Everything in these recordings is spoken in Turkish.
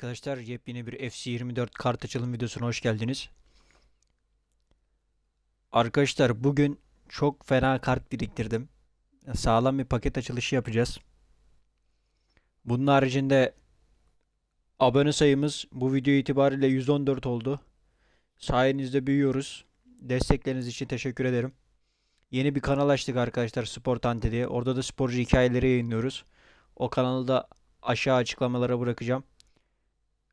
arkadaşlar. Yepyeni bir FC24 kart açılım videosuna hoş geldiniz. Arkadaşlar bugün çok fena kart biriktirdim. Sağlam bir paket açılışı yapacağız. Bunun haricinde abone sayımız bu video itibariyle 114 oldu. Sayenizde büyüyoruz. Destekleriniz için teşekkür ederim. Yeni bir kanal açtık arkadaşlar Spor Tante diye. Orada da sporcu hikayeleri yayınlıyoruz. O kanalı da aşağı açıklamalara bırakacağım.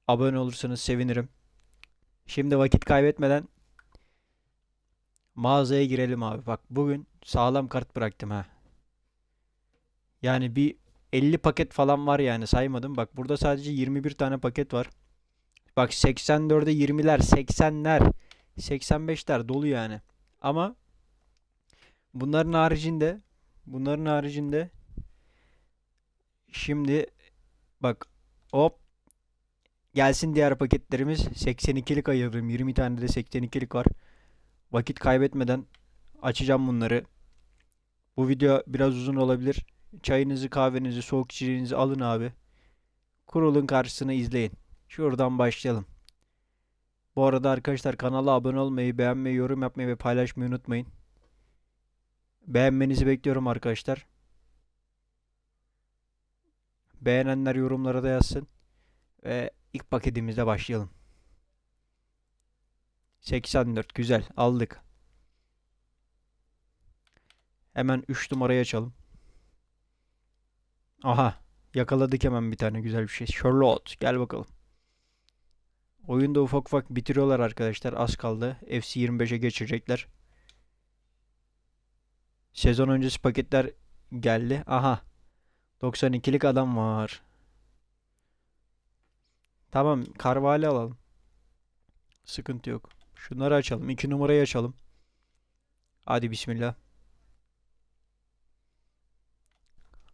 Abone olursanız sevinirim. Şimdi vakit kaybetmeden mağazaya girelim abi. Bak bugün sağlam kart bıraktım ha. Yani bir 50 paket falan var yani saymadım. Bak burada sadece 21 tane paket var. Bak 84'e 20'ler, 80'ler, 85'ler dolu yani. Ama bunların haricinde bunların haricinde şimdi bak hop gelsin diğer paketlerimiz 82'lik ayırdım. 20 tane de 82'lik var. Vakit kaybetmeden açacağım bunları. Bu video biraz uzun olabilir. Çayınızı, kahvenizi, soğuk içeceğinizi alın abi. Kurulun karşısına izleyin. Şuradan başlayalım. Bu arada arkadaşlar kanala abone olmayı, beğenmeyi, yorum yapmayı ve paylaşmayı unutmayın. Beğenmenizi bekliyorum arkadaşlar. Beğenenler yorumlara da yazsın. Ve ilk paketimizle başlayalım. 84 güzel aldık. Hemen 3 numarayı açalım. Aha yakaladık hemen bir tane güzel bir şey. Charlotte gel bakalım. Oyunda ufak ufak bitiriyorlar arkadaşlar. Az kaldı. FC 25'e geçecekler. Sezon öncesi paketler geldi. Aha. 92'lik adam var. Tamam. Karvali alalım. Sıkıntı yok. Şunları açalım. 2 numarayı açalım. Hadi bismillah.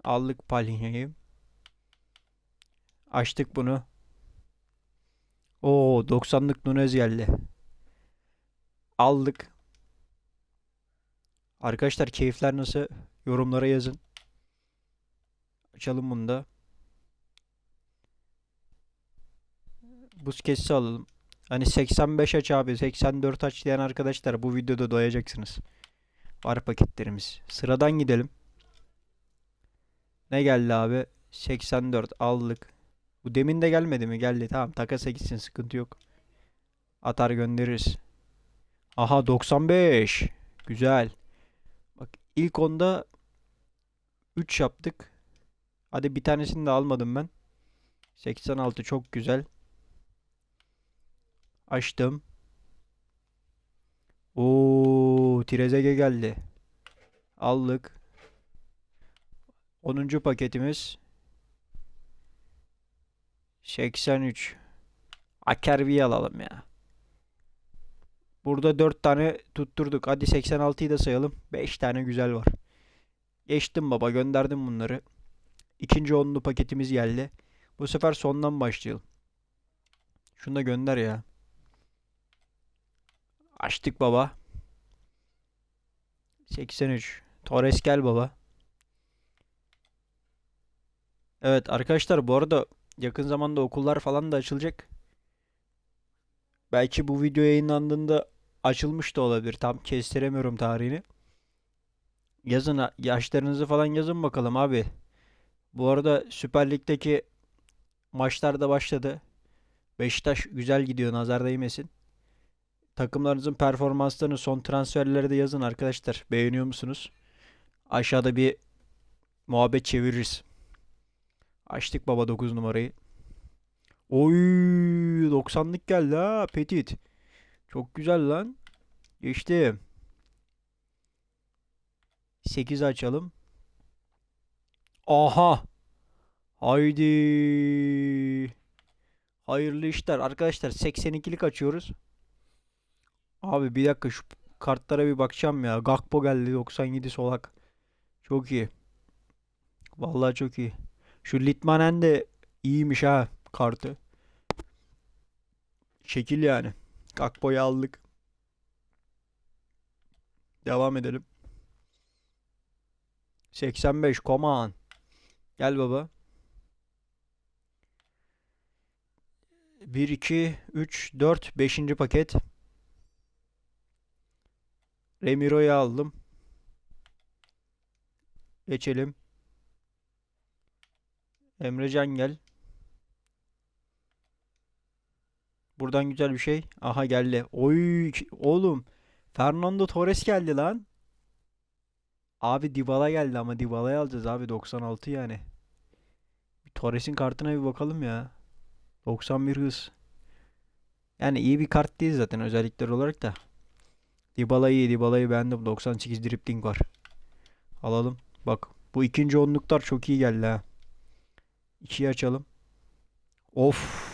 Aldık Palhinha'yı. Açtık bunu. Oo 90'lık Nunez geldi. Aldık. Arkadaşlar keyifler nasıl? Yorumlara yazın. Açalım bunu da. Busquets'i alalım. Hani 85 aç abi 84 aç diyen arkadaşlar bu videoda doyacaksınız. Var paketlerimiz. Sıradan gidelim. Ne geldi abi? 84 aldık. Bu demin de gelmedi mi? Geldi. Tamam takasa gitsin sıkıntı yok. Atar göndeririz. Aha 95. Güzel. Bak ilk onda 3 yaptık. Hadi bir tanesini de almadım ben. 86 çok güzel. Açtım. Oo, Trezege geldi. Aldık. 10. paketimiz 83. Akervi'yi alalım ya. Burada 4 tane tutturduk. Hadi 86'yı da sayalım. 5 tane güzel var. Geçtim baba gönderdim bunları. İkinci onlu paketimiz geldi. Bu sefer sondan başlayalım. Şunu da gönder ya. Açtık baba. 83. Torres gel baba. Evet arkadaşlar bu arada yakın zamanda okullar falan da açılacak. Belki bu video yayınlandığında açılmış da olabilir. Tam kestiremiyorum tarihini. Yazın yaşlarınızı falan yazın bakalım abi. Bu arada Süper Lig'deki maçlar da başladı. Beşiktaş güzel gidiyor nazar değmesin. Takımlarınızın performanslarını son transferleri de yazın arkadaşlar. Beğeniyor musunuz? Aşağıda bir muhabbet çeviririz. Açtık baba 9 numarayı. Oy 90'lık geldi ha Petit. Çok güzel lan. Geçtim. 8 açalım. Aha. Haydi. Hayırlı işler. Arkadaşlar 82'lik açıyoruz. Abi bir dakika şu kartlara bir bakacağım ya. Gakpo geldi 97 solak. Çok iyi. Vallahi çok iyi. Şu Litmanen de iyiymiş ha kartı. Şekil yani. Gakpo'yu aldık. Devam edelim. 85 Koman. Gel baba. 1, 2, 3, 4, 5. paket. Remiro'yu aldım. Geçelim. Emrecan gel. Buradan güzel bir şey. Aha geldi. Oy oğlum. Fernando Torres geldi lan. Abi Dybala geldi ama Dybala'yı alacağız abi 96 yani. Torres'in kartına bir bakalım ya. 91 hız. Yani iyi bir kart değil zaten özellikler olarak da. Dybala iyi. Dybala'yı beğendim. 98 dribling var. Alalım. Bak bu ikinci onluklar çok iyi geldi ha. İkiyi açalım. Of.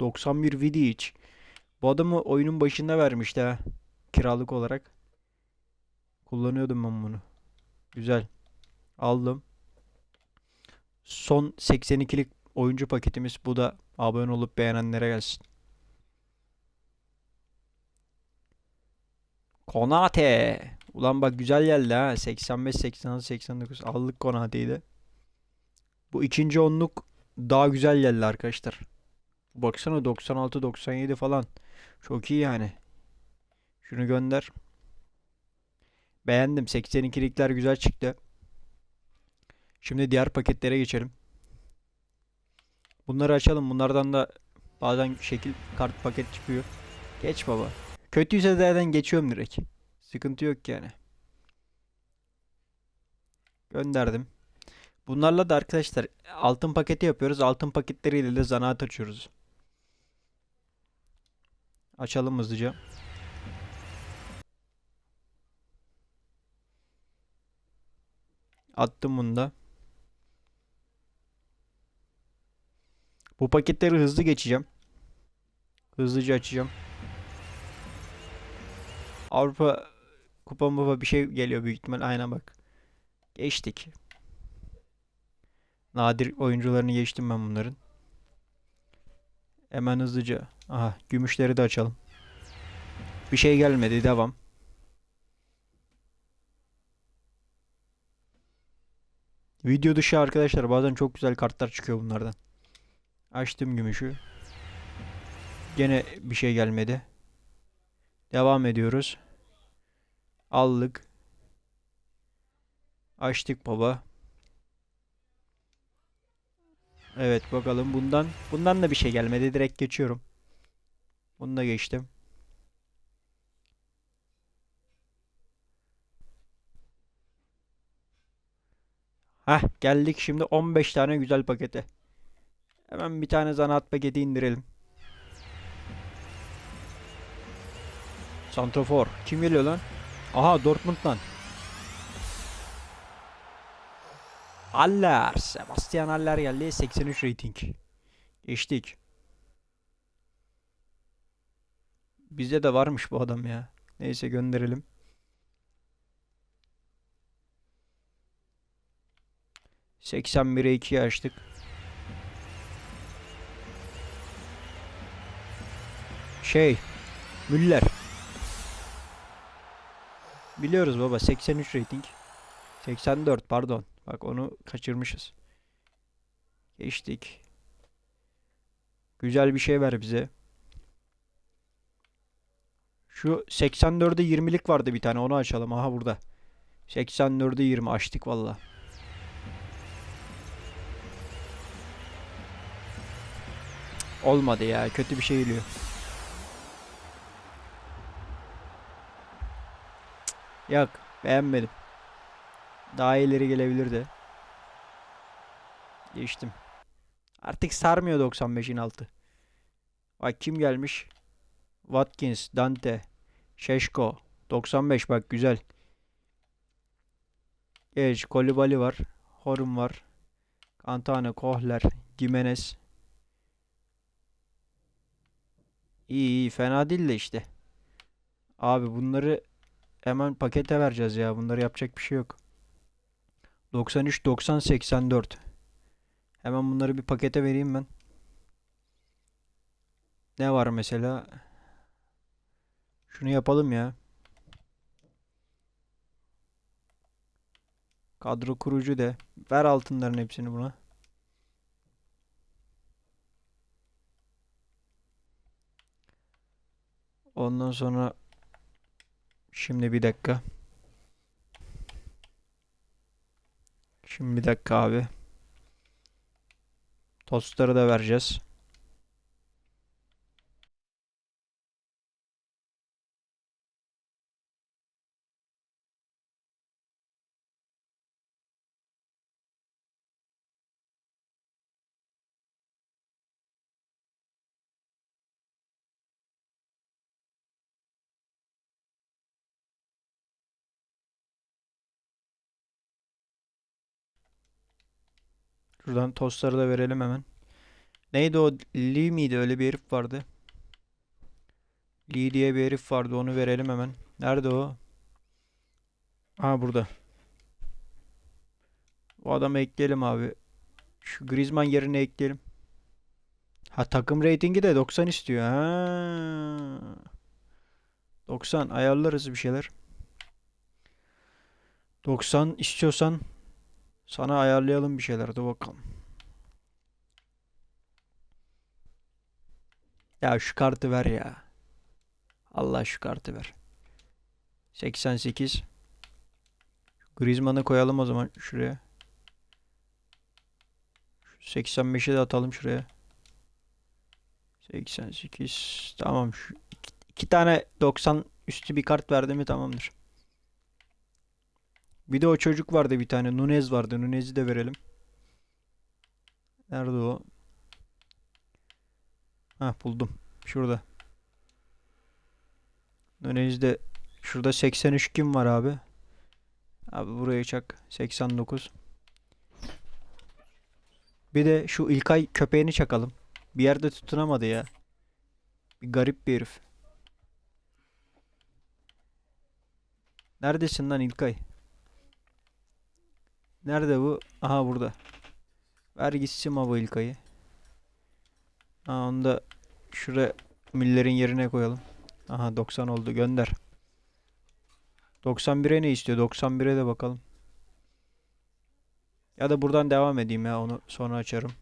91 Vidic. Bu adamı oyunun başında vermişti ha. Kiralık olarak. Kullanıyordum ben bunu. Güzel. Aldım. Son 82'lik oyuncu paketimiz. Bu da abone olup beğenenlere gelsin. Konate. Ulan bak güzel geldi ha. 85, 86, 89. Aldık Konate'yi de. Bu ikinci onluk daha güzel geldi arkadaşlar. Baksana 96, 97 falan. Çok iyi yani. Şunu gönder. Beğendim. 82'likler güzel çıktı. Şimdi diğer paketlere geçelim. Bunları açalım. Bunlardan da bazen şekil kart paket çıkıyor. Geç baba. Kötüyse zaten geçiyorum direkt. Sıkıntı yok yani. Gönderdim. Bunlarla da arkadaşlar altın paketi yapıyoruz. Altın paketleriyle de zanaat açıyoruz. Açalım hızlıca. Attım bunu da. Bu paketleri hızlı geçeceğim. Hızlıca açacağım. Avrupa Kupa mupa bir şey geliyor büyük ihtimal. Aynen bak. Geçtik. Nadir oyuncularını geçtim ben bunların. Hemen hızlıca. Aha gümüşleri de açalım. Bir şey gelmedi. Devam. Video dışı arkadaşlar bazen çok güzel kartlar çıkıyor bunlardan. Açtım gümüşü. Gene bir şey gelmedi. Devam ediyoruz. Aldık. Açtık baba. Evet bakalım bundan bundan da bir şey gelmedi. Direkt geçiyorum. Bunu da geçtim. Heh geldik şimdi 15 tane güzel pakete. Hemen bir tane zanaat paketi indirelim. Santrofor. Kim geliyor lan? Aha Dortmund'dan. Aller. Sebastian Aller geldi. 83 rating. Geçtik. Bizde de varmış bu adam ya. Neyse gönderelim. Seksen bire 2'yi açtık. Şey. Müller. Biliyoruz baba 83 rating. 84 pardon. Bak onu kaçırmışız. Geçtik. Güzel bir şey ver bize. Şu 84'e 20'lik vardı bir tane onu açalım. Aha burada. 84'e 20 açtık valla. Olmadı ya. Kötü bir şey geliyor. Yok. Beğenmedim. Daha ileri gelebilirdi. Geçtim. Artık sarmıyor 95'in altı. Bak kim gelmiş? Watkins, Dante, Şeşko. 95 bak güzel. Geç, Kolibali var. Horum var. Cantane, Kohler, Gimenez. İyi iyi fena değil de işte. Abi bunları hemen pakete vereceğiz ya. Bunları yapacak bir şey yok. 93, 90, 84. Hemen bunları bir pakete vereyim ben. Ne var mesela? Şunu yapalım ya. Kadro kurucu de. Ver altınların hepsini buna. Ondan sonra şimdi bir dakika. Şimdi bir dakika abi. Tostları da vereceğiz. Şuradan tostları da verelim hemen. Neydi o? Lee miydi? Öyle bir herif vardı. Lee diye bir herif vardı. Onu verelim hemen. Nerede o? Aa burada. O adamı ekleyelim abi. Şu Griezmann yerine ekleyelim. Ha takım reytingi de 90 istiyor. Ha. 90 ayarlarız bir şeyler. 90 istiyorsan sana ayarlayalım bir şeyler. Dur bakalım. Ya şu kartı ver ya. Allah şu kartı ver. 88. Griezmann'ı koyalım o zaman şuraya. Şu 85'i de atalım şuraya. 88. Tamam şu iki, iki tane 90 üstü bir kart verdi mi tamamdır. Bir de o çocuk vardı bir tane. Nunez vardı. Nunez'i de verelim. Nerede o? Ha buldum. Şurada. Nunez'de şurada 83 kim var abi? Abi buraya çak. 89. Bir de şu İlkay köpeğini çakalım. Bir yerde tutunamadı ya. Bir garip bir herif. Neredesin lan İlkay? Nerede bu? Aha burada. Ver gitsin bu İlkay'ı. Ha onu da şuraya Müller'in yerine koyalım. Aha 90 oldu gönder. 91'e ne istiyor? 91'e de bakalım. Ya da buradan devam edeyim ya onu sonra açarım.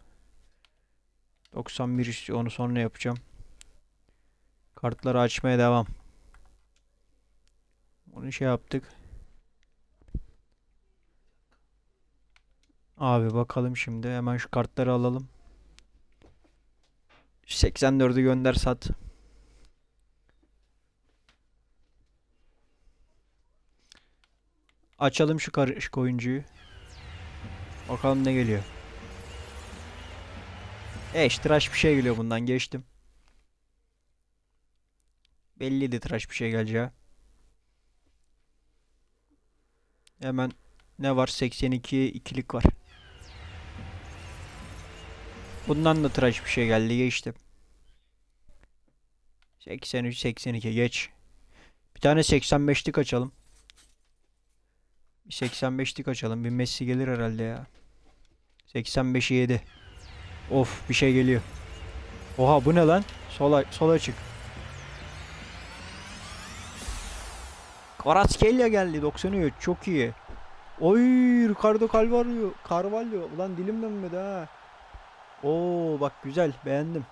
91 istiyor onu sonra yapacağım. Kartları açmaya devam. Onu şey yaptık. Abi bakalım şimdi hemen şu kartları alalım. 84'ü gönder sat. Açalım şu karışık oyuncuyu. Bakalım ne geliyor. Eş tıraş bir şey geliyor bundan geçtim. Belliydi tıraş bir şey geleceği. Hemen ne var? 82 ikilik var. Bundan da tıraş bir şey geldi geçtim. 83 82 geç. Bir tane 85'lik açalım. Bir 85'lik açalım. Bir Messi gelir herhalde ya. 85'i yedi. Of bir şey geliyor. Oha bu ne lan? Sola sola çık. Kvaratskhelia geldi 93 çok iyi. Oy Ricardo Carvalho Carvalho ulan dilim dönmedi ha. Oo bak güzel beğendim.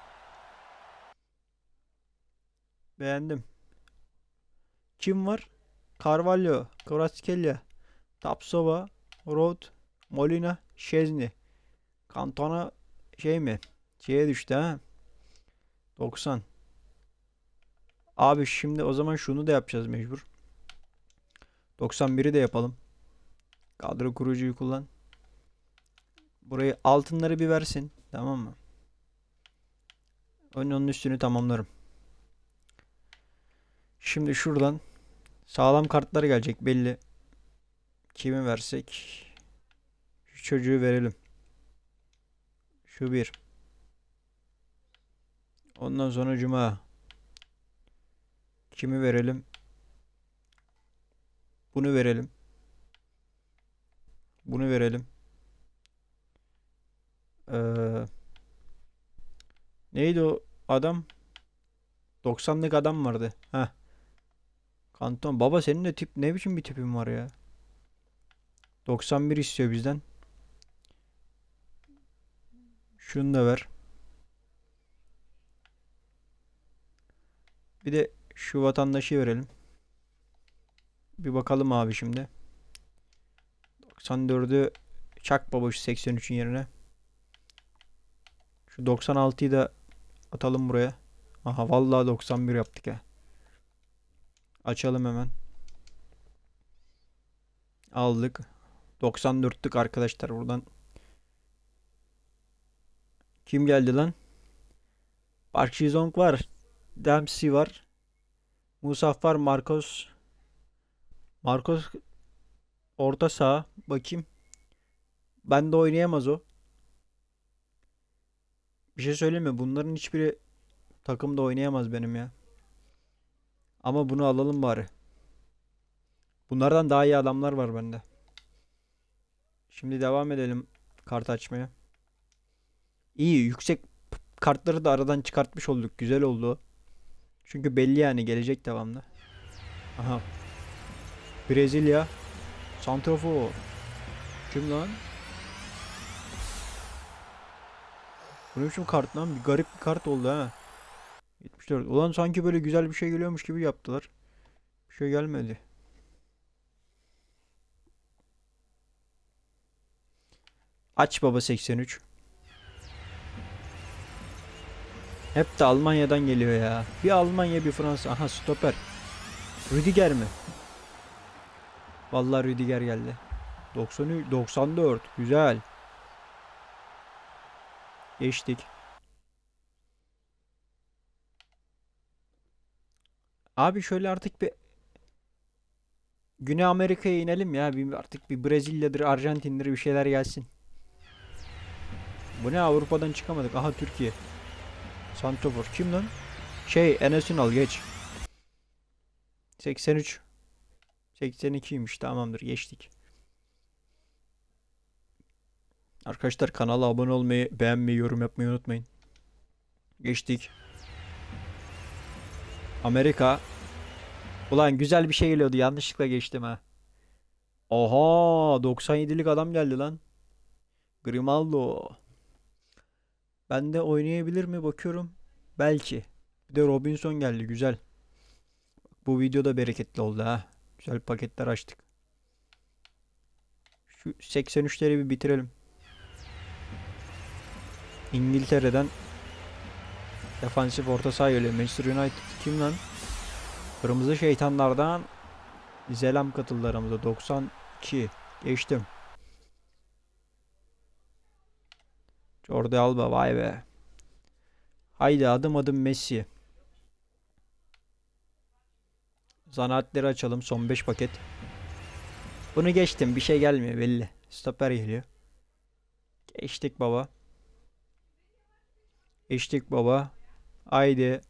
Beğendim. Kim var? Carvalho, Kvaratskhelia, Tapsova, Rod, Molina, Şezni. Kantona şey mi? Şeye düştü ha. 90. Abi şimdi o zaman şunu da yapacağız mecbur. 91'i de yapalım. Kadro kurucuyu kullan. Burayı altınları bir versin. Tamam mı? Onun onun üstünü tamamlarım. Şimdi şuradan sağlam kartlar gelecek belli. Kimi versek? Şu çocuğu verelim. Şu bir. Ondan sonra cuma. Kimi verelim? Bunu verelim. Bunu verelim. Ee, neydi o adam? 90'lık adam vardı. Heh. Kanton. Baba senin de tip ne biçim bir tipin var ya? 91 istiyor bizden. Şunu da ver. Bir de Şu vatandaşı verelim. Bir bakalım abi şimdi. 94'ü çak baba şu 83'ün yerine. Şu 96'yı da atalım buraya. Aha vallahi 91 yaptık ya. Açalım hemen. Aldık. 94'lük arkadaşlar buradan. Kim geldi lan? Park Ji-sung var. Dempsey var. Musaf var. Marcos. Marcos orta saha. Bakayım. Ben de oynayamaz o. Bir şey söyleyeyim mi? Bunların hiçbiri takımda oynayamaz benim ya. Ama bunu alalım bari. Bunlardan daha iyi adamlar var bende. Şimdi devam edelim kart açmaya. İyi yüksek kartları da aradan çıkartmış olduk. Güzel oldu. Çünkü belli yani gelecek devamlı. Aha. Brezilya. Santrofo. Kim lan? Bu ne biçim kart lan? Bir garip bir kart oldu ha. 74. Ulan sanki böyle güzel bir şey geliyormuş gibi yaptılar. Bir şey gelmedi. Aç baba 83. Hep de Almanya'dan geliyor ya. Bir Almanya bir Fransa. Aha stoper. Rüdiger mi? Vallahi Rüdiger geldi. 93, 94. Güzel. Geçtik. Abi şöyle artık bir Güney Amerika'ya inelim ya. Bir artık bir Brezilya'dır, Arjantin'dir bir şeyler gelsin. Bu ne Avrupa'dan çıkamadık. Aha Türkiye. Santrofor. Kim lan? Şey Enes Ünal geç. 83. 82'ymiş tamamdır geçtik. Arkadaşlar kanala abone olmayı, beğenmeyi, yorum yapmayı unutmayın. Geçtik. Amerika. Ulan güzel bir şey geliyordu. Yanlışlıkla geçtim ha. Oha 97'lik adam geldi lan. Grimaldo. Ben de oynayabilir mi bakıyorum. Belki. Bir de Robinson geldi güzel. Bu video da bereketli oldu ha. Güzel paketler açtık. Şu 83'leri bir bitirelim. İngiltere'den defansif orta saha geliyor. Manchester United kim lan? Kırmızı şeytanlardan Zelam katıldı aramıza. 92. Geçtim. Jordi Alba vay be. Haydi adım adım Messi. Zanaatleri açalım. Son 5 paket. Bunu geçtim. Bir şey gelmiyor belli. Stoper geliyor. Geçtik baba. Geçtik baba. Haydi.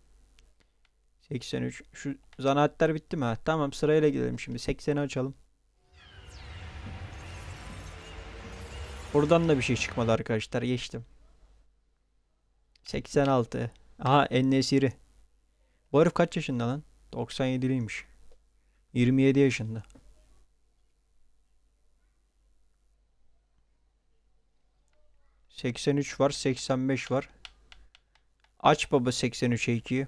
83. Şu zanaatler bitti mi? Ha, Tamam sırayla gidelim şimdi. 80'i açalım. Buradan da bir şey çıkmadı arkadaşlar. Geçtim. 86. Aha En-Nesyri. Bu herif kaç yaşında lan? 97'liymiş. 27 yaşında. ...83 var, 85 var. Aç baba 83'e 2'yi.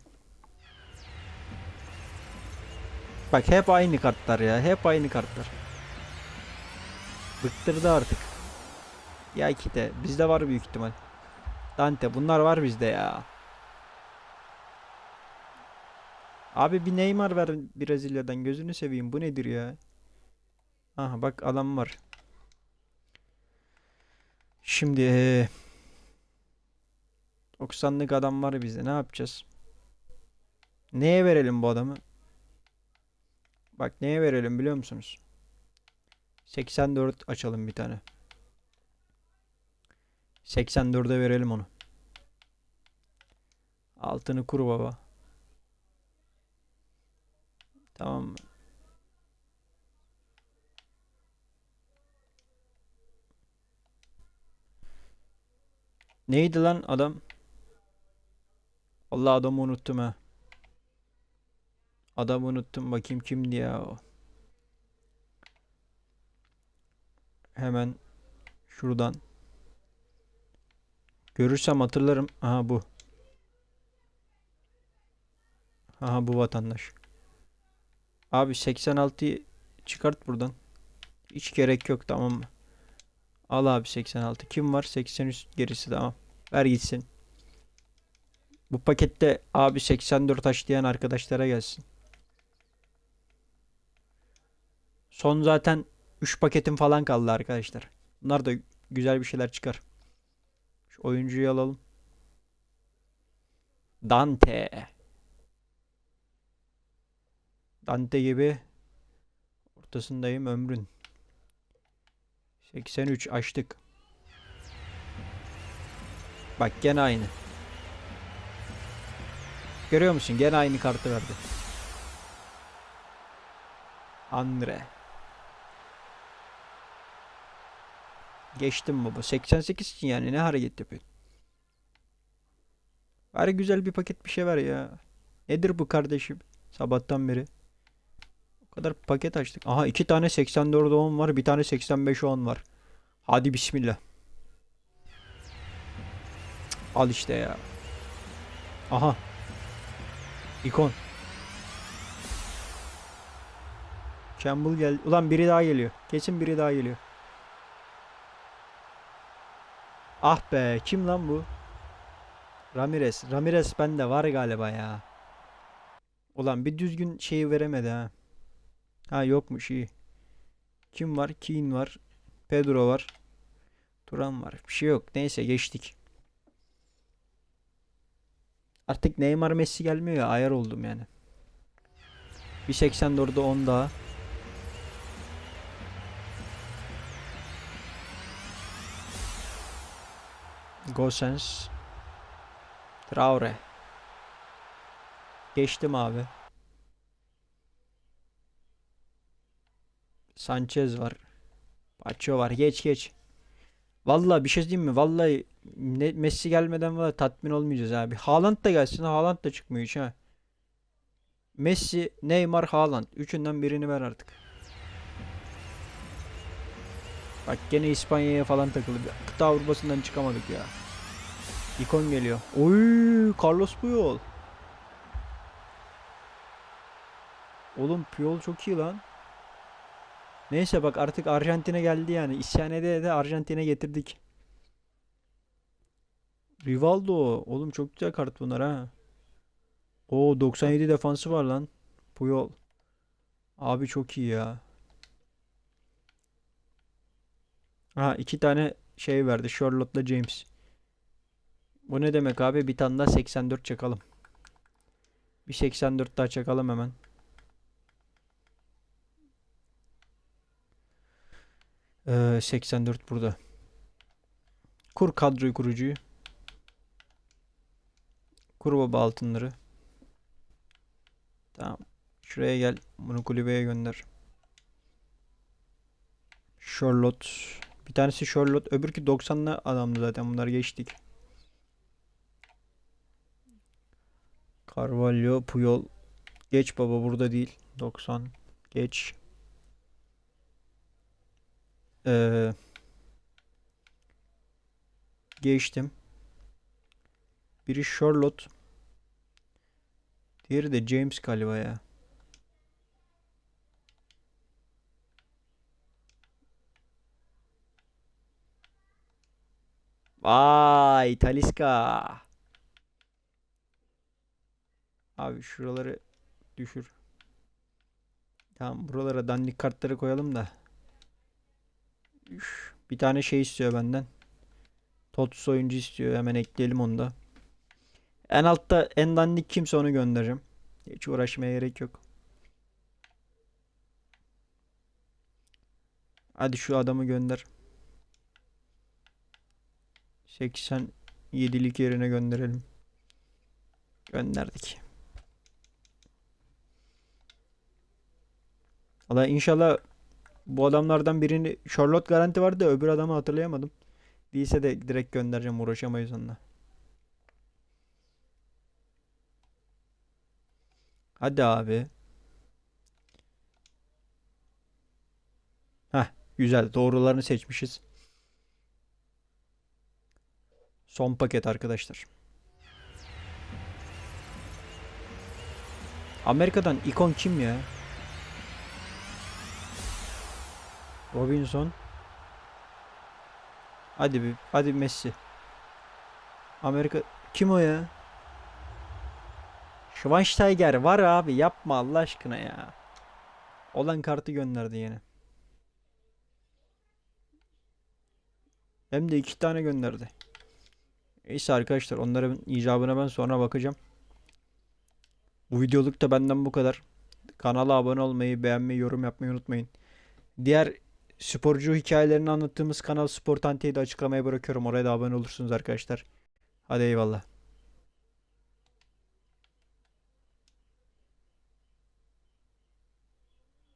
Bak hep aynı kartlar ya. Hep aynı kartlar. Bıktırdı artık. Ya iki de. Bizde var büyük ihtimal. Dante bunlar var bizde ya. Abi bir Neymar ver Brezilya'dan gözünü seveyim. Bu nedir ya? Aha bak adam var. Şimdi 90'lık adam var bizde. Ne yapacağız? Neye verelim bu adamı? Bak neye verelim biliyor musunuz? 84 açalım bir tane. 84'e verelim onu. Altını kur baba. Tamam mı? Neydi lan adam? Allah adamı unuttum ha. Adamı unuttum bakayım kimdi ya o. Hemen şuradan. Görürsem hatırlarım. Aha bu. Aha bu vatandaş. Abi 86'yı çıkart buradan. Hiç gerek yok tamam mı? Al abi 86. Kim var? 83 gerisi tamam. Ver gitsin. Bu pakette abi 84 taş diyen arkadaşlara gelsin. Son zaten 3 paketim falan kaldı arkadaşlar. Bunlar da güzel bir şeyler çıkar. Şu oyuncuyu alalım. Dante. Dante gibi ortasındayım ömrün. 83 açtık. Bak gene aynı. Görüyor musun? Gene aynı kartı verdi. Andre. Geçtim baba. 88 için yani ne hareket yapıyorsun? Bari güzel bir paket bir şey ver ya. Nedir bu kardeşim? Sabahtan beri. O kadar paket açtık. Aha iki tane 84 10 var. Bir tane 85 10 var. Hadi bismillah. Al işte ya. Aha. İkon. Campbell gel. Ulan biri daha geliyor. Kesin biri daha geliyor. Ah be. Kim lan bu? Ramirez. Ramirez bende var galiba ya. Ulan bir düzgün şeyi veremedi ha. Ha yokmuş iyi. Kim var? Keane var. Pedro var. Turan var. Bir şey yok. Neyse geçtik. Artık Neymar Messi gelmiyor ya ayar oldum yani. 1.84'de 10 daha. Gosens. Traore. Geçtim abi. Sanchez var. Pacho var. Geç geç. Vallahi bir şey diyeyim mi? Vallahi ne, Messi gelmeden valla tatmin olmayacağız abi. Haaland da gelsin. Haaland da çıkmıyor hiç ha. Messi, Neymar, Haaland. Üçünden birini ver artık. Bak gene İspanya'ya falan takıldı. Kıta Avrupa'sından çıkamadık ya. İkon geliyor. Oy, Carlos Puyol. Oğlum Puyol çok iyi lan. Neyse bak artık Arjantin'e geldi yani. İsyan ede de Arjantin'e getirdik. Rivaldo. Oğlum çok güzel kart bunlar ha. O 97 defansı var lan. Puyol. Abi çok iyi ya. Ha iki tane şey verdi. Charlotte'la James. Bu ne demek abi? Bir tane daha 84 çakalım. Bir 84 daha çakalım hemen. Ee, 84 burada. Kur kadroyu kurucuyu. Kur baba altınları. Tamam. Şuraya gel. Bunu kulübeye gönder. Charlotte. Bir tanesi Charlotte. Öbürkü 90'lı adamdı zaten. Bunlar geçtik. Carvalho, Puyol. Geç baba burada değil. 90. Geç. Ee, geçtim. Biri Charlotte. Diğeri de James galiba ya. Vay Talisca. Abi şuraları düşür. Tamam buralara dandik kartları koyalım da. Üf, bir tane şey istiyor benden. Totus oyuncu istiyor. Hemen ekleyelim onu da. En altta en dandik kimse onu göndereceğim. Hiç uğraşmaya gerek yok. Hadi şu adamı gönder. 87'lik yerine gönderelim. Gönderdik. Valla inşallah bu adamlardan birini Charlotte garanti vardı da öbür adamı hatırlayamadım. Değilse de direkt göndereceğim uğraşamayız onunla. Hadi abi. Heh güzel doğrularını seçmişiz. Son paket arkadaşlar. Amerika'dan ikon kim ya? Robinson. Hadi bir, hadi Messi. Amerika kim o ya? Schweinsteiger var abi yapma Allah aşkına ya. Olan kartı gönderdi yine. Hem de iki tane gönderdi. Neyse arkadaşlar onların icabına ben sonra bakacağım. Bu videoluk da benden bu kadar. Kanala abone olmayı, beğenmeyi, yorum yapmayı unutmayın. Diğer sporcu hikayelerini anlattığımız kanal Spor Tanti'yi de açıklamaya bırakıyorum. Oraya da abone olursunuz arkadaşlar. Hadi eyvallah.